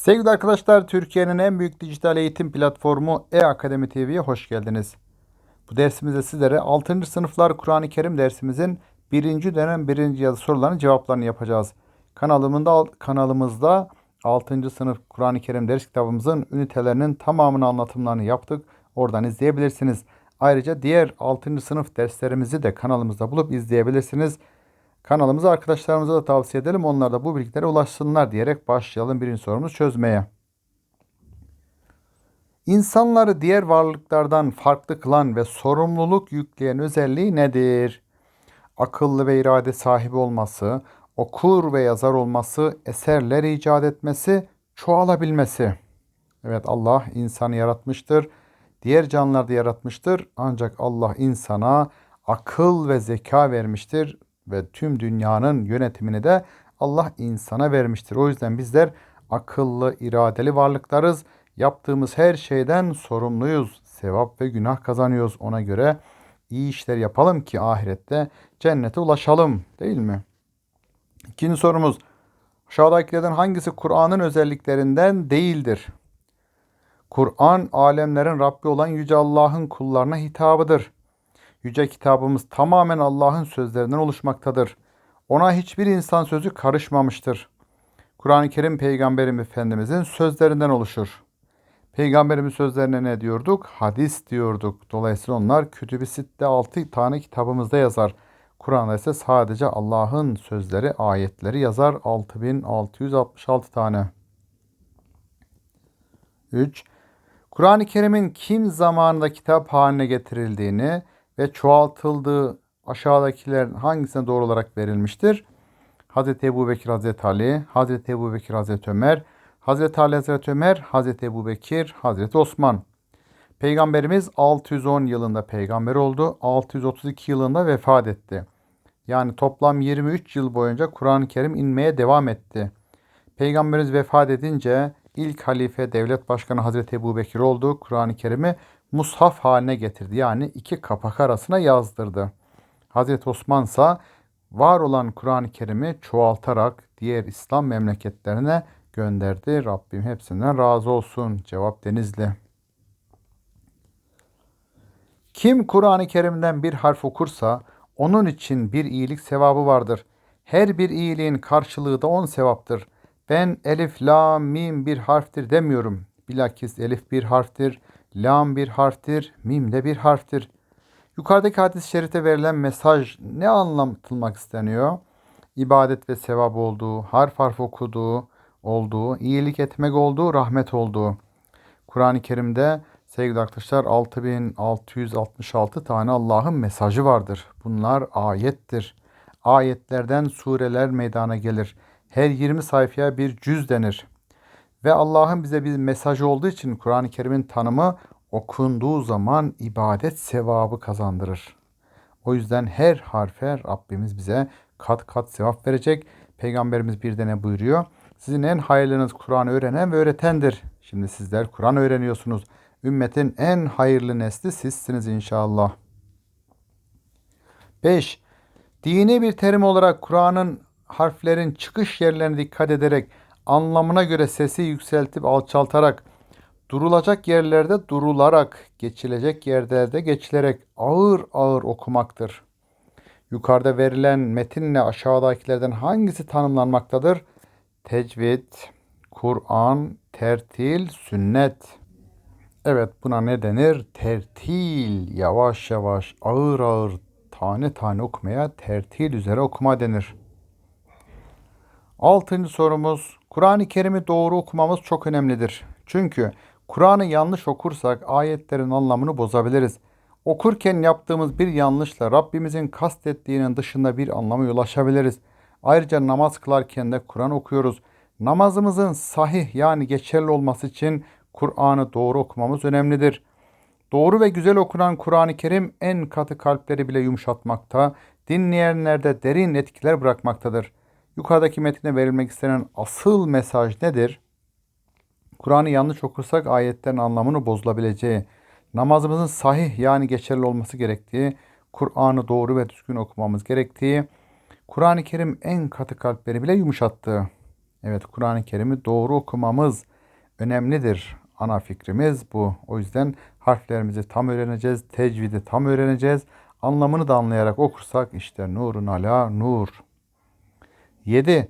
Sevgili arkadaşlar, Türkiye'nin en büyük dijital eğitim platformu E-Akademi TV'ye hoş geldiniz. Bu dersimizde sizlere 6. sınıflar Kur'an-ı Kerim dersimizin 1. dönem 1. yazı sorularının cevaplarını yapacağız. Kanalımında, kanalımızda 6. sınıf Kur'an-ı Kerim ders kitabımızın ünitelerinin tamamını anlatımlarını yaptık. Oradan izleyebilirsiniz. Ayrıca diğer 6. sınıf derslerimizi de kanalımızda bulup izleyebilirsiniz. Kanalımıza arkadaşlarımıza da tavsiye edelim. Onlar da bu bilgilere ulaşsınlar diyerek başlayalım birinci sorumuzu çözmeye. İnsanları diğer varlıklardan farklı kılan ve sorumluluk yükleyen özelliği nedir? Akıllı ve irade sahibi olması, okur ve yazar olması, eserler icat etmesi, çoğalabilmesi. Evet Allah insanı yaratmıştır. Diğer canlıları da yaratmıştır. Ancak Allah insana akıl ve zeka vermiştir ve tüm dünyanın yönetimini de Allah insana vermiştir. O yüzden bizler akıllı, iradeli varlıklarız. Yaptığımız her şeyden sorumluyuz. Sevap ve günah kazanıyoruz. Ona göre iyi işler yapalım ki ahirette cennete ulaşalım değil mi? İkinci sorumuz. Aşağıdakilerden hangisi Kur'an'ın özelliklerinden değildir? Kur'an alemlerin Rabbi olan Yüce Allah'ın kullarına hitabıdır. Yüce kitabımız tamamen Allah'ın sözlerinden oluşmaktadır. Ona hiçbir insan sözü karışmamıştır. Kur'an-ı Kerim Peygamberim Efendimizin sözlerinden oluşur. Peygamberimiz sözlerine ne diyorduk? Hadis diyorduk. Dolayısıyla onlar Kütüb-i Sitte 6 tane kitabımızda yazar. Kur'an'da ise sadece Allah'ın sözleri, ayetleri yazar. 6666 tane. 3. Kur'an-ı Kerim'in kim zamanında kitap haline getirildiğini ve çoğaltıldığı aşağıdakiler hangisine doğru olarak verilmiştir? Hazreti Ebu Bekir, Hazreti Ali, Hazreti Ebu Bekir, Hazreti Ömer, Hazreti Ali, Hazreti Ömer, Hazreti Ebu Bekir, Hazreti Osman. Peygamberimiz 610 yılında peygamber oldu. 632 yılında vefat etti. Yani toplam 23 yıl boyunca Kur'an-ı Kerim inmeye devam etti. Peygamberimiz vefat edince ilk halife devlet başkanı Hazreti Ebu Bekir oldu. Kur'an-ı Kerim'i mushaf haline getirdi. Yani iki kapak arasına yazdırdı. Hazreti Osman ise var olan Kur'an-ı Kerim'i çoğaltarak diğer İslam memleketlerine gönderdi. Rabbim hepsinden razı olsun. Cevap Denizli. Kim Kur'an-ı Kerim'den bir harf okursa onun için bir iyilik sevabı vardır. Her bir iyiliğin karşılığı da on sevaptır. Ben elif, la, mim bir harftir demiyorum. Bilakis elif bir harftir, lam bir harftir, mim de bir harftir. Yukarıdaki hadis-i şerifte verilen mesaj ne anlatılmak isteniyor? İbadet ve sevap olduğu, harf harf okuduğu, olduğu, iyilik etmek olduğu, rahmet olduğu. Kur'an-ı Kerim'de sevgili arkadaşlar 6666 tane Allah'ın mesajı vardır. Bunlar ayettir. Ayetlerden sureler meydana gelir. Her 20 sayfaya bir cüz denir. Ve Allah'ın bize bir mesajı olduğu için Kur'an-ı Kerim'in tanımı okunduğu zaman ibadet sevabı kazandırır. O yüzden her harfe Rabbimiz bize kat kat sevap verecek. Peygamberimiz bir de ne buyuruyor? Sizin en hayırlınız Kur'an öğrenen ve öğretendir. Şimdi sizler Kur'an öğreniyorsunuz. Ümmetin en hayırlı nesli sizsiniz inşallah. 5. Dini bir terim olarak Kur'an'ın harflerin çıkış yerlerine dikkat ederek anlamına göre sesi yükseltip alçaltarak durulacak yerlerde durularak, geçilecek yerlerde geçilerek ağır ağır okumaktır. Yukarıda verilen metinle aşağıdakilerden hangisi tanımlanmaktadır? Tecvid, Kur'an, tertil, sünnet. Evet buna ne denir? Tertil, yavaş yavaş, ağır ağır, tane tane okumaya tertil üzere okuma denir. Altıncı sorumuz. Kur'an-ı Kerim'i doğru okumamız çok önemlidir. Çünkü Kur'an'ı yanlış okursak ayetlerin anlamını bozabiliriz. Okurken yaptığımız bir yanlışla Rabbimizin kastettiğinin dışında bir anlama ulaşabiliriz. Ayrıca namaz kılarken de Kur'an okuyoruz. Namazımızın sahih yani geçerli olması için Kur'an'ı doğru okumamız önemlidir. Doğru ve güzel okunan Kur'an-ı Kerim en katı kalpleri bile yumuşatmakta, dinleyenlerde derin etkiler bırakmaktadır. Yukarıdaki metinde verilmek istenen asıl mesaj nedir? Kur'an'ı yanlış okursak ayetlerin anlamını bozulabileceği, namazımızın sahih yani geçerli olması gerektiği, Kur'an'ı doğru ve düzgün okumamız gerektiği, Kur'an-ı Kerim en katı kalpleri bile yumuşattığı. Evet Kur'an-ı Kerim'i doğru okumamız önemlidir. Ana fikrimiz bu. O yüzden harflerimizi tam öğreneceğiz, tecvidi tam öğreneceğiz. Anlamını da anlayarak okursak işte nurun ala nur. 7.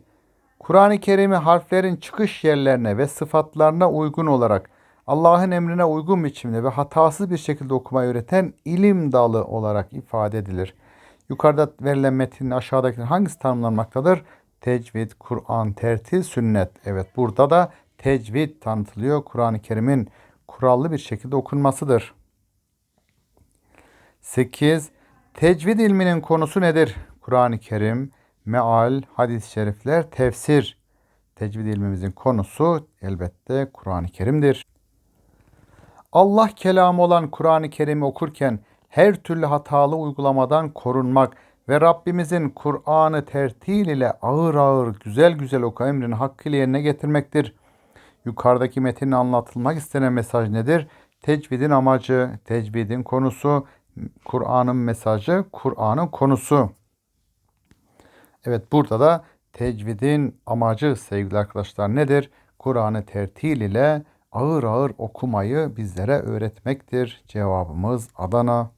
Kur'an-ı Kerim'i harflerin çıkış yerlerine ve sıfatlarına uygun olarak Allah'ın emrine uygun biçimde ve hatasız bir şekilde okumayı öğreten ilim dalı olarak ifade edilir. Yukarıda verilen metnin aşağıdakilerin hangisi tanımlanmaktadır? Tecvid, Kur'an, tertil, sünnet. Evet burada da tecvid tanıtılıyor. Kur'an-ı Kerim'in kurallı bir şekilde okunmasıdır. 8. Tecvid ilminin konusu nedir? Kur'an-ı Kerim, meal, hadis-i şerifler, tefsir. Tecvid ilmimizin konusu elbette Kur'an-ı Kerim'dir. Allah kelamı olan Kur'an-ı Kerim'i okurken her türlü hatalı uygulamadan korunmak ve Rabbimizin Kur'an'ı tertil ile ağır ağır güzel güzel oku emrini hakkıyla yerine getirmektir. Yukarıdaki metnin anlatılmak istenen mesaj nedir? Tecvidin amacı, tecvidin konusu, Kur'an'ın mesajı, Kur'an'ın konusu. Evet burada da tecvidin amacı sevgili arkadaşlar nedir? Kur'an'ı tertil ile ağır ağır okumayı bizlere öğretmektir. Cevabımız Adana.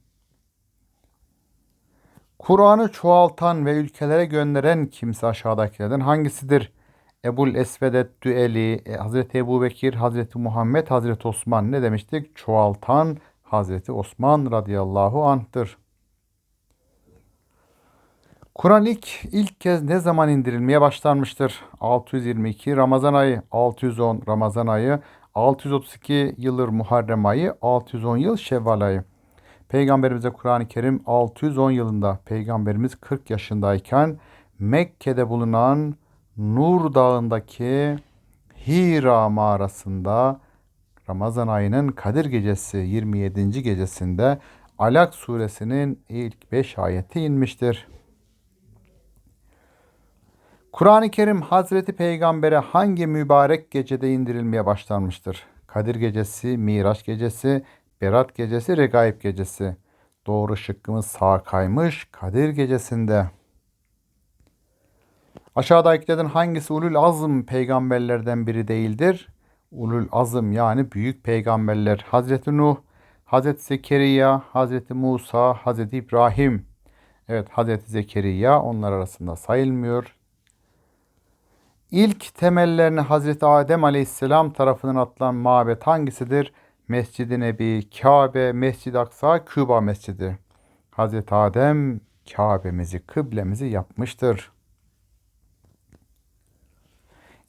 Kur'an'ı çoğaltan ve ülkelere gönderen kimse aşağıdakilerden hangisidir? Ebul Esvedet Düeli, e, Hazreti Ebu Bekir, Hazreti Muhammed, Hazreti Osman ne demiştik? Çoğaltan Hazreti Osman radıyallahu anh'tır. Kur'an ilk, ilk kez ne zaman indirilmeye başlanmıştır? 622 Ramazan ayı, 610 Ramazan ayı, 632 yıldır Muharrem ayı, 610 yıl Şevval ayı. Peygamberimize Kur'an-ı Kerim 610 yılında Peygamberimiz 40 yaşındayken Mekke'de bulunan Nur Dağı'ndaki Hira mağarasında Ramazan ayının Kadir Gecesi 27. gecesinde Alak suresinin ilk 5 ayeti inmiştir. Kur'an-ı Kerim Hazreti Peygamber'e hangi mübarek gecede indirilmeye başlanmıştır? Kadir Gecesi, Miraç Gecesi, Berat Gecesi, Regaib Gecesi. Doğru şıkkımız sağ kaymış Kadir Gecesi'nde. Aşağıdakilerden hangisi ulul azm peygamberlerden biri değildir? Ulul azm yani büyük peygamberler Hazreti Nuh, Hazreti Zekeriya, Hazreti Musa, Hazreti İbrahim. Evet Hazreti Zekeriya onlar arasında sayılmıyor. İlk temellerini Hazreti Adem Aleyhisselam tarafından atılan mabet hangisidir? Mescid-i Nebi, Kabe, Mescid-i Aksa, Küba Mescidi. Hazreti Adem Kabe'mizi, kıblemizi yapmıştır.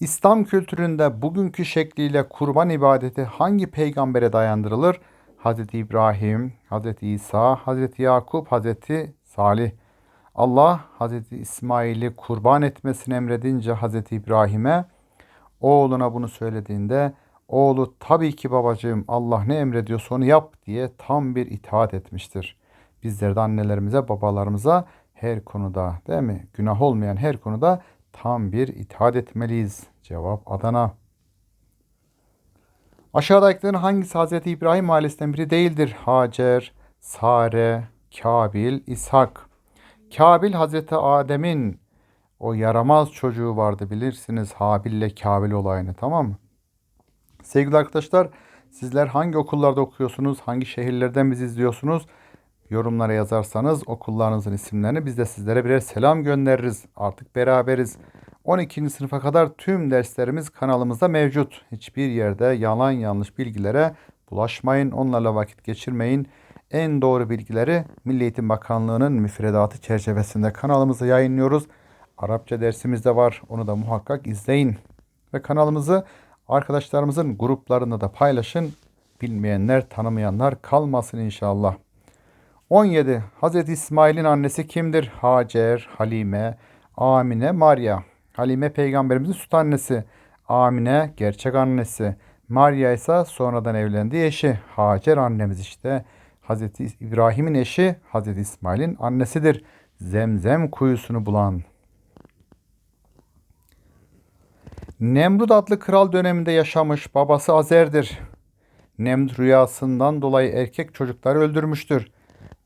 İslam kültüründe bugünkü şekliyle kurban ibadeti hangi peygambere dayandırılır? Hazreti İbrahim, Hazreti İsa, Hazreti Yakup, Hazreti Salih. Allah Hazreti İsmail'i kurban etmesini emredince Hazreti İbrahim'e oğluna bunu söylediğinde oğlu tabii ki babacığım Allah ne emrediyorsa onu yap diye tam bir itaat etmiştir. Bizler de annelerimize babalarımıza her konuda değil mi günah olmayan her konuda tam bir itaat etmeliyiz. Cevap Adana. Aşağıdakilerin hangisi Hazreti İbrahim ailesinden biri değildir? Hacer, Sare, Kabil, İshak. Kabil Hazreti Adem'in o yaramaz çocuğu vardı bilirsiniz Habil ile Kabil olayını tamam mı? Sevgili arkadaşlar sizler hangi okullarda okuyorsunuz? Hangi şehirlerden bizi izliyorsunuz? Yorumlara yazarsanız okullarınızın isimlerini biz de sizlere birer selam göndeririz. Artık beraberiz. 12. sınıfa kadar tüm derslerimiz kanalımızda mevcut. Hiçbir yerde yalan yanlış bilgilere bulaşmayın. Onlarla vakit geçirmeyin. En doğru bilgileri Milli Eğitim Bakanlığı'nın müfredatı çerçevesinde kanalımızda yayınlıyoruz. Arapça dersimiz de var. Onu da muhakkak izleyin. Ve kanalımızı arkadaşlarımızın gruplarında da paylaşın. Bilmeyenler, tanımayanlar kalmasın inşallah. 17. Hz. İsmail'in annesi kimdir? Hacer, Halime, Amine, Maria. Halime peygamberimizin süt annesi. Amine gerçek annesi. Maria ise sonradan evlendiği eşi. Hacer annemiz işte. Hazreti İbrahim'in eşi Hazreti İsmail'in annesidir. Zemzem kuyusunu bulan. Nemrut adlı kral döneminde yaşamış babası Azer'dir. Nemrut rüyasından dolayı erkek çocukları öldürmüştür.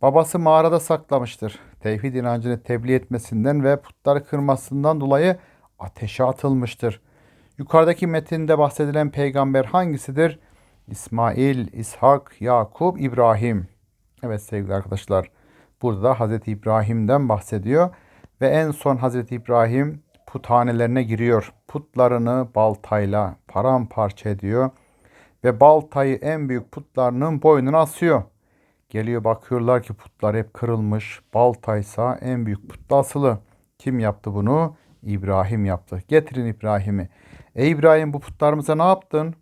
Babası mağarada saklamıştır. Tevhid inancını tebliğ etmesinden ve putları kırmasından dolayı ateşe atılmıştır. Yukarıdaki metinde bahsedilen peygamber hangisidir? İsmail, İshak, Yakup, İbrahim. Evet sevgili arkadaşlar. Burada da Hazreti İbrahim'den bahsediyor. Ve en son Hazreti İbrahim puthanelerine giriyor. Putlarını baltayla paramparça ediyor. Ve baltayı en büyük putlarının boynuna asıyor. Geliyor bakıyorlar ki putlar hep kırılmış. Baltaysa en büyük putla asılı. Kim yaptı bunu? İbrahim yaptı. Getirin İbrahim'i. Ey İbrahim bu putlarımıza ne yaptın?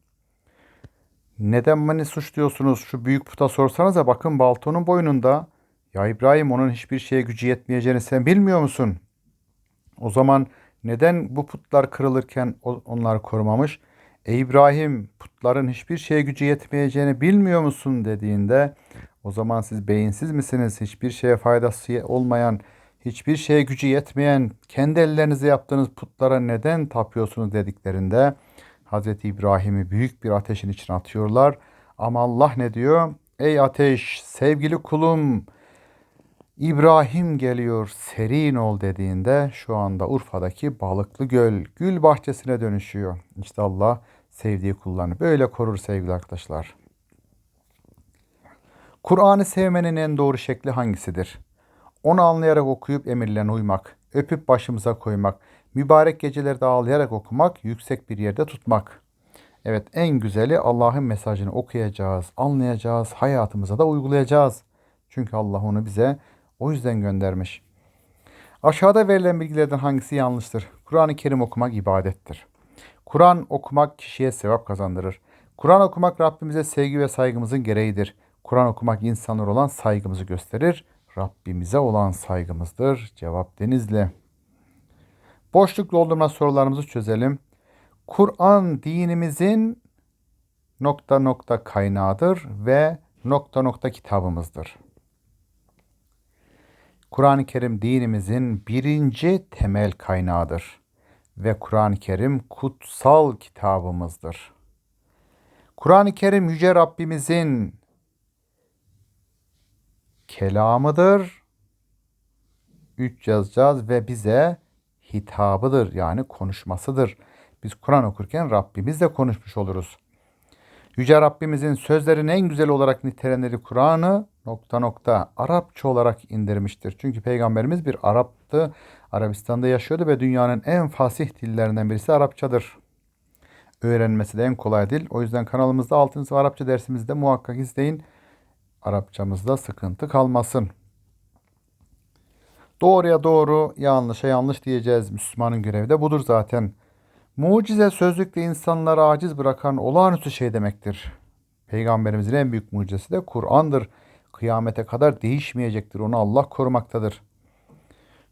Neden beni suçluyorsunuz? Şu büyük puta sorsanıza bakın baltonun boynunda. Ya İbrahim onun hiçbir şeye gücü yetmeyeceğini sen bilmiyor musun? O zaman neden bu putlar kırılırken o- onları korumamış? Ey İbrahim putların hiçbir şeye gücü yetmeyeceğini bilmiyor musun dediğinde o zaman siz beyinsiz misiniz? Hiçbir şeye faydası olmayan, hiçbir şeye gücü yetmeyen, kendi ellerinizle yaptığınız putlara neden tapıyorsunuz dediklerinde Hazreti İbrahim'i büyük bir ateşin içine atıyorlar. Ama Allah ne diyor? Ey ateş, sevgili kulum, İbrahim geliyor serin ol dediğinde şu anda Urfa'daki balıklı göl gül bahçesine dönüşüyor. İşte Allah sevdiği kullarını böyle korur sevgili arkadaşlar. Kur'an'ı sevmenin en doğru şekli hangisidir? Onu anlayarak okuyup emirlerine uymak, öpüp başımıza koymak, mübarek gecelerde ağlayarak okumak, yüksek bir yerde tutmak. Evet en güzeli Allah'ın mesajını okuyacağız, anlayacağız, hayatımıza da uygulayacağız. Çünkü Allah onu bize o yüzden göndermiş. Aşağıda verilen bilgilerden hangisi yanlıştır? Kur'an-ı Kerim okumak ibadettir. Kur'an okumak kişiye sevap kazandırır. Kur'an okumak Rabbimize sevgi ve saygımızın gereğidir. Kur'an okumak insanlar olan saygımızı gösterir. Rabbimize olan saygımızdır. Cevap Denizli. Boşluk doldurma sorularımızı çözelim. Kur'an dinimizin nokta nokta kaynağıdır ve nokta nokta kitabımızdır. Kur'an-ı Kerim dinimizin birinci temel kaynağıdır ve Kur'an-ı Kerim kutsal kitabımızdır. Kur'an-ı Kerim Yüce Rabbimizin kelamıdır. Üç yazacağız ve bize hitabıdır yani konuşmasıdır. Biz Kur'an okurken Rabbimizle konuşmuş oluruz. Yüce Rabbimizin sözlerin en güzel olarak nitelenleri Kur'an'ı nokta nokta Arapça olarak indirmiştir. Çünkü Peygamberimiz bir Arap'tı. Arabistan'da yaşıyordu ve dünyanın en fasih dillerinden birisi Arapçadır. Öğrenmesi de en kolay dil. O yüzden kanalımızda 6. sınıf Arapça dersimizde muhakkak izleyin. Arapçamızda sıkıntı kalmasın. Doğruya doğru, yanlışa yanlış diyeceğiz. Müslümanın görevi de budur zaten. Mucize sözlükle insanları aciz bırakan olağanüstü şey demektir. Peygamberimizin en büyük mucizesi de Kur'an'dır. Kıyamete kadar değişmeyecektir. Onu Allah korumaktadır.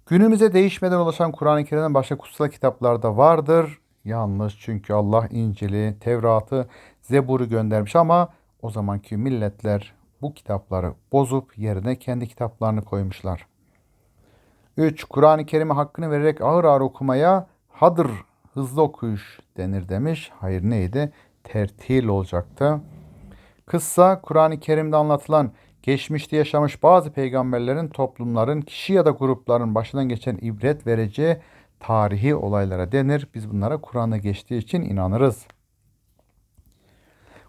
Günümüze değişmeden ulaşan Kur'an-ı Kerim'den başka kutsal kitaplarda vardır. Yanlış çünkü Allah İncil'i, Tevrat'ı, Zebur'u göndermiş ama o zamanki milletler bu kitapları bozup yerine kendi kitaplarını koymuşlar. 3. Kur'an-ı Kerim'e hakkını vererek ağır ağır okumaya hadır, hızlı okuyuş denir demiş. Hayır neydi? Tertil olacaktı. Kıssa Kur'an-ı Kerim'de anlatılan geçmişte yaşamış bazı peygamberlerin, toplumların, kişi ya da grupların başından geçen ibret verici tarihi olaylara denir. Biz bunlara Kur'an'da geçtiği için inanırız.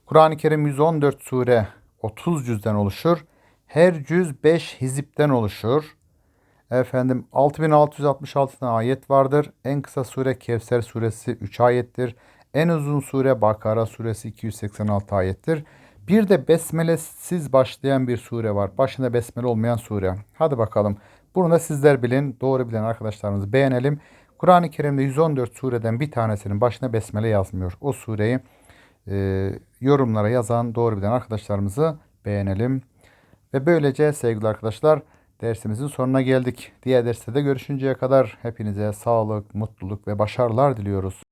Kur'an-ı Kerim 114 sure 30 cüzden oluşur. Her cüz 5 hizipten oluşur. Efendim 6666 tane ayet vardır. En kısa sure Kevser suresi 3 ayettir. En uzun sure Bakara suresi 286 ayettir. Bir de besmelesiz başlayan bir sure var. Başında besmele olmayan sure. Hadi bakalım. Bunu da sizler bilin. Doğru bilen arkadaşlarımızı beğenelim. Kur'an-ı Kerim'de 114 sureden bir tanesinin başına besmele yazmıyor. O sureyi e, yorumlara yazan doğru bilen arkadaşlarımızı beğenelim. Ve böylece sevgili arkadaşlar dersimizin sonuna geldik. Diğer derste de görüşünceye kadar hepinize sağlık, mutluluk ve başarılar diliyoruz.